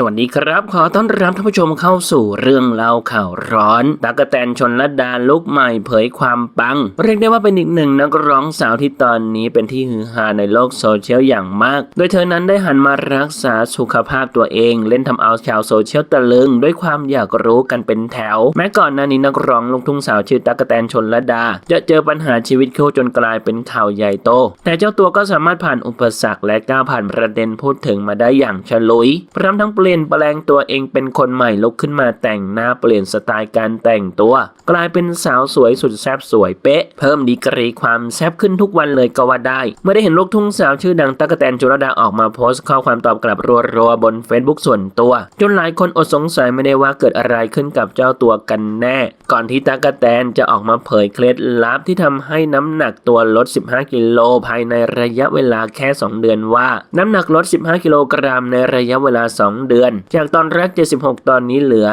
สวัสดีครับ ขอต้อนรับท่านผู้ชมเข้าสู่เรื่องเล่าข่าวร้อนตากแตนชนละดาลุกใหม่เผยความปัง เรียกได้ว่าเป็นอีกหนึ่งนักร้องสาวที่ตอนนี้เป็นที่ฮือฮาในโลกโซเชียลอย่างมาก โดยเธอนั้นได้หันมารักษาสุขภาพตัวเอง เล่นทำเอาชาวโซเชียลตะลึง ด้วยความอยากรู้กันเป็นแถว แม้ก่อนหน้านี้นักร้องลูกทุ่งสาวชื่อตากแตนชนละดา จะเจอปัญหาชีวิตคู่จนกลายเป็นข่าวใหญ่โต แต่เจ้าตัวก็สามารถผ่านอุปสรรคและก้าวผ่านประเด็นพูดถึงมาได้อย่างฉลุยพร้อมทั้งเปลี่ยรียนแปลงตัวเองเป็นคนใหม่ลุกขึ้นมาแต่งหน้าเปลี่ยนสไตล์การแต่งตัว กลายเป็นสาวสวยสุดแซ่บสวยเป๊ะ เพิ่มดีกรีความแซ่บขึ้นทุกวันเลยก็ว่าได้ เมื่อได้เห็นลูกทุ่งสาวชื่อดังตั๊กแตนจุรดาออกมาโพสต์ข้อความตอบกลับรัวๆบน Facebook ส่วนตัว จนหลายคนอดสงสัยไม่ได้ว่าเกิดอะไรขึ้นกับเจ้าตัวกันแน่ ก่อนที่ตั๊กแตนจะออกมาเผยเคล็ดลับที่ทำให้น้ำหนักตัวลด 15 กิโลภายในระยะเวลาแค่ 2 เดือนว่า น้ำหนักลด 15 กิโลกรัมในระยะเวลา 2เดือน จากตอนแรก 76 ตอนนี้เหลือ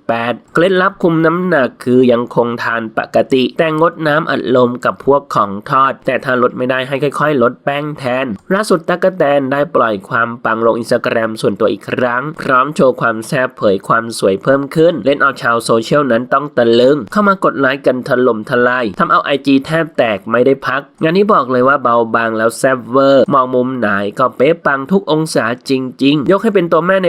58 เคล็ดลับคุมน้ำหนักคือยังคงทานปกติ แต่งดน้ำอัดลมกับพวกของทอด แต่ถ้าลดไม่ได้ให้ค่อย ๆ ลดแป้งแทนล่าสุดตั๊กกะแตนได้ปล่อยความปังลงอินสตาแกรมส่วนตัวอีกครั้ง พร้อมโชว์ความแซ่บเผยความสวยเพิ่มขึ้น เล่นเอาชาวโซเชียลนั้นต้องตะลึง เข้ามากดไลค์กันถล่มทลายทำเอาไอจีแทบแตกไม่ได้พัก งานนี้บอกเลยว่าเบาบางแล้วแซ่บเวอร์ มองมุมไหนก็เป๊ะปังทุกองศาจริง ๆ ยกให้เป็นตัวแม่ใน